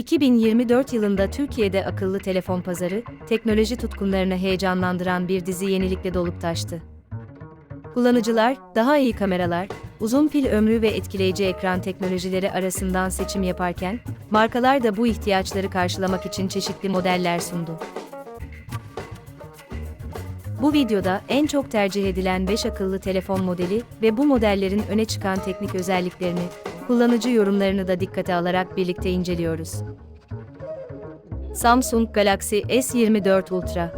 2024 yılında Türkiye'de akıllı telefon pazarı, teknoloji tutkunlarını heyecanlandıran bir dizi yenilikle dolup taştı. Kullanıcılar, daha iyi kameralar, uzun pil ömrü ve etkileyici ekran teknolojileri arasından seçim yaparken, markalar da bu ihtiyaçları karşılamak için çeşitli modeller sundu. Bu videoda en çok tercih edilen 5 akıllı telefon modeli ve bu modellerin öne çıkan teknik özelliklerini, kullanıcı yorumlarını da dikkate alarak birlikte inceliyoruz. Samsung Galaxy S24 Ultra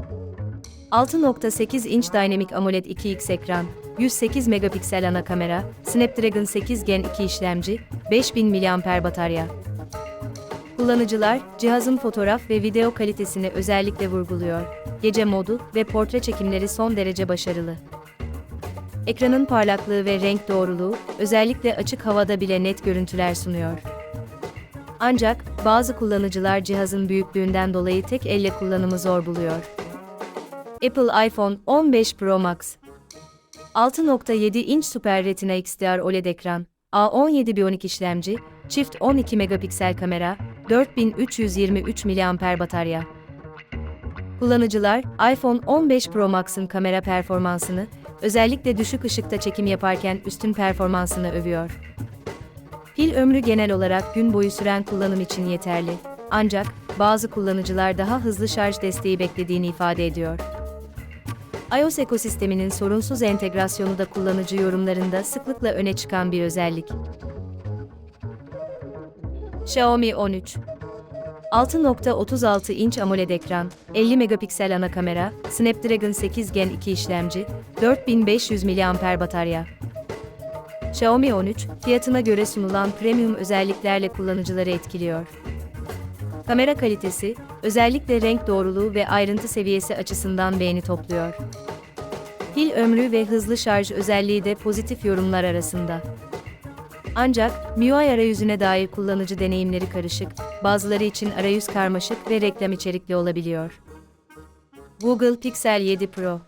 6.8 inç Dynamic AMOLED 2X ekran, 108 megapiksel ana kamera, Snapdragon 8 Gen 2 işlemci, 5000 mAh batarya. Kullanıcılar, cihazın fotoğraf ve video kalitesini özellikle vurguluyor. Gece modu ve portre çekimleri son derece başarılı. Ekranın parlaklığı ve renk doğruluğu, özellikle açık havada bile net görüntüler sunuyor. Ancak, bazı kullanıcılar cihazın büyüklüğünden dolayı tek elle kullanımı zor buluyor. Apple iPhone 15 Pro Max 6.7 inç Super Retina XDR OLED ekran, A17 Bionic işlemci, çift 12 megapiksel kamera, 4323 mAh batarya. Kullanıcılar, iPhone 15 Pro Max'ın kamera performansını, özellikle düşük ışıkta çekim yaparken üstün performansını övüyor. Pil ömrü genel olarak gün boyu süren kullanım için yeterli. Ancak, bazı kullanıcılar daha hızlı şarj desteği beklediğini ifade ediyor. iOS ekosisteminin sorunsuz entegrasyonu da kullanıcı yorumlarında sıklıkla öne çıkan bir özellik. Xiaomi 13 6.36 inç AMOLED ekran, 50 megapiksel ana kamera, Snapdragon 8 Gen 2 işlemci, 4500 mAh batarya. Xiaomi 13, fiyatına göre sunulan premium özelliklerle kullanıcıları etkiliyor. Kamera kalitesi, özellikle renk doğruluğu ve ayrıntı seviyesi açısından beğeni topluyor. Pil ömrü ve hızlı şarj özelliği de pozitif yorumlar arasında. Ancak, MIUI arayüzüne dair kullanıcı deneyimleri karışık, bazıları için arayüz karmaşık ve reklam içerikli olabiliyor. Google Pixel 7 Pro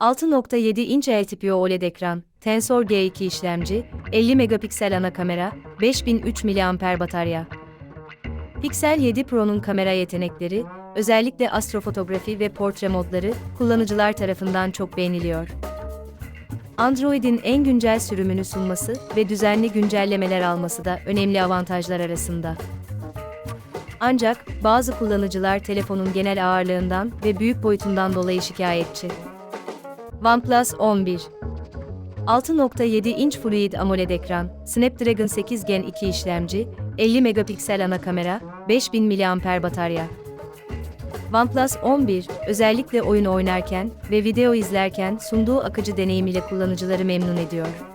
6.7 inç LTPO OLED ekran, Tensor G2 işlemci, 50 megapiksel ana kamera, 5003 mAh batarya. Pixel 7 Pro'nun kamera yetenekleri, özellikle astrofotografi ve portre modları, kullanıcılar tarafından çok beğeniliyor. Android'in en güncel sürümünü sunması ve düzenli güncellemeler alması da önemli avantajlar arasında. Ancak bazı kullanıcılar telefonun genel ağırlığından ve büyük boyutundan dolayı şikayetçi. OnePlus 11 6.7 inç Fluid AMOLED ekran, Snapdragon 8 Gen 2 işlemci, 50 megapiksel ana kamera, 5000 mAh batarya. OnePlus 11, özellikle oyun oynarken ve video izlerken sunduğu akıcı deneyimiyle kullanıcıları memnun ediyor.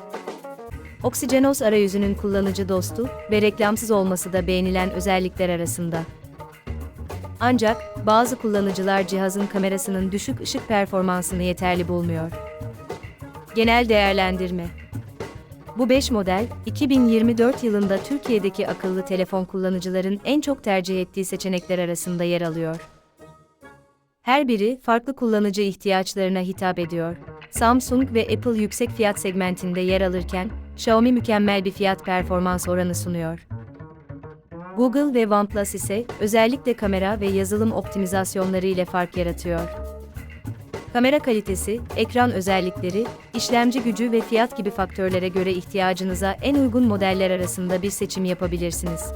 Oxygenos arayüzünün kullanıcı dostu ve reklamsız olması da beğenilen özellikler arasında. Ancak, bazı kullanıcılar cihazın kamerasının düşük ışık performansını yeterli bulmuyor. Genel değerlendirme bu 5 model, 2024 yılında Türkiye'deki akıllı telefon kullanıcıların en çok tercih ettiği seçenekler arasında yer alıyor. Her biri farklı kullanıcı ihtiyaçlarına hitap ediyor. Samsung ve Apple yüksek fiyat segmentinde yer alırken, Xiaomi mükemmel bir fiyat performans oranı sunuyor. Google ve OnePlus ise özellikle kamera ve yazılım optimizasyonları ile fark yaratıyor. Kamera kalitesi, ekran özellikleri, işlemci gücü ve fiyat gibi faktörlere göre ihtiyacınıza en uygun modeller arasında bir seçim yapabilirsiniz.